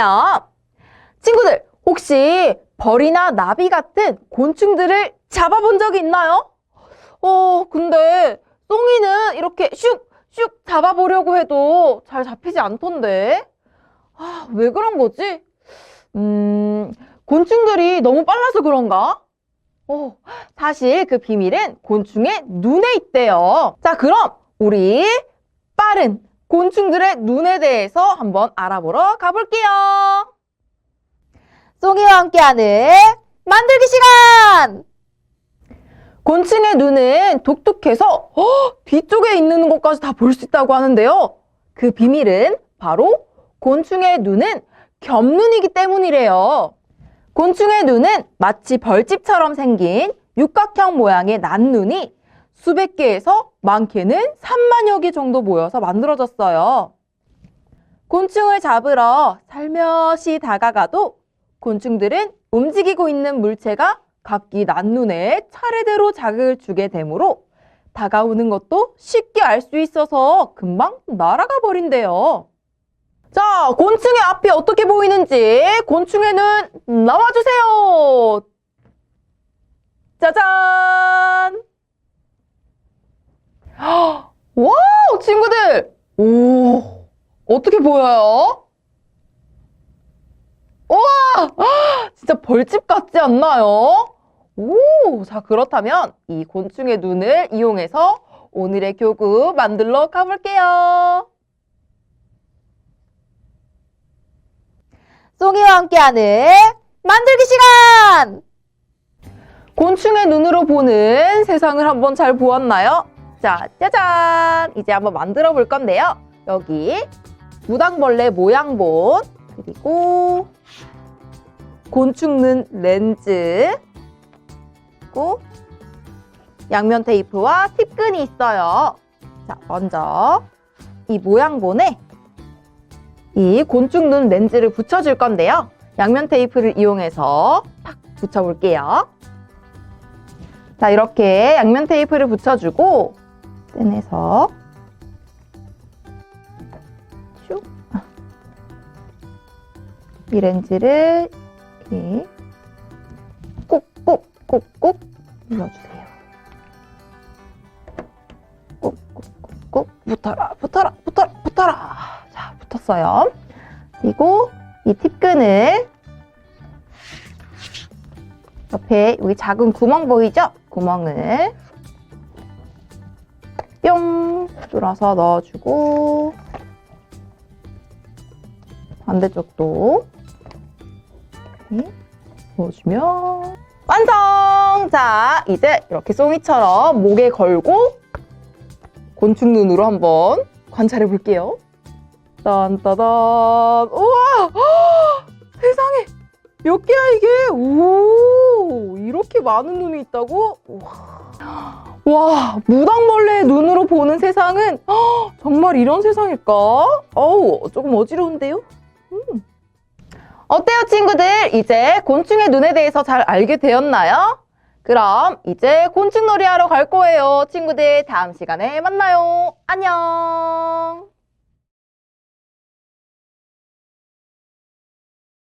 볼게요. 친구들, 혹시 벌이나 나비 같은 곤충들을 잡아본 적이 있나요? 어, 근데 송이는 이렇게 슉 슉 잡아보려고 해도 잘 잡히지 않던데. 아, 왜 그런 거지? 음, 곤충들이 너무 빨라서 그런가? 어, 사실 그 비밀은 곤충의 눈에 있대요. 자, 그럼 우리 빠른 곤충들의 눈에 대해서 한번 알아보러 가볼게요. 송이와 함께하는 만들기 시간! 곤충의 눈은 독특해서 어, 뒤쪽에 있는 것까지 다 볼 수 있다고 하는데요. 그 비밀은 바로 곤충의 눈은 겹눈이기 때문이래요. 곤충의 눈은 마치 벌집처럼 생긴 육각형 모양의 난눈이 수백 개에서 많게는 3만여 개 정도 모여서 만들어졌어요. 곤충을 잡으러 살며시 다가가도 곤충들은 움직이고 있는 물체가 각기 난눈에 차례대로 자극을 주게 되므로 다가오는 것도 쉽게 알 수 있어서 금방 날아가 버린대요. 자, 곤충의 앞이 어떻게 보이는지 곤충의 눈 나와주세요. 짜잔! 와우, 친구들! 오, 어떻게 보여요? 우와! 진짜 벌집 같지 않나요? 오, 자, 그렇다면 이 곤충의 눈을 이용해서 오늘의 교구 만들러 가볼게요. 송이와 함께하는 만들기 시간! 곤충의 눈으로 보는 세상을 한번 잘 보았나요? 자, 짜잔! 이제 한번 만들어 볼 건데요. 여기 무당벌레 모양본, 그리고 곤충 눈 렌즈, 그리고 양면 테이프와 팁끈이 있어요. 자, 먼저 이 모양본에 이 곤충 눈 렌즈를 붙여줄 건데요. 양면 테이프를 이용해서 탁 붙여볼게요. 자, 이렇게 양면 테이프를 붙여주고 떼내서 슉. 이 렌즈를 이렇게 꼭꼭 꼭꼭 눌러주세요. 꼭꼭꼭꼭 붙어라, 붙어라, 붙어라, 붙어라. 자, 붙었어요. 그리고 이 팁끈을 옆에 여기 작은 구멍 보이죠? 구멍을 뿅 뚫어서 넣어주고 반대쪽도 이렇게 넣어주면 완성! 자, 이제 이렇게 송이처럼 목에 걸고 곤충 눈으로 한번 관찰해 볼게요. 딴따단 우와! 헉! 세상에 몇 개야 이게? 오 이렇게 많은 눈이 있다고? 우와. 와 무당벌레의 눈으로 보는 세상은 헉, 정말 이런 세상일까? 어우 조금 어지러운데요? 음. 어때요 친구들? 이제 곤충의 눈에 대해서 잘 알게 되었나요? 그럼 이제 곤충놀이 하러 갈 거예요 친구들 다음 시간에 만나요 안녕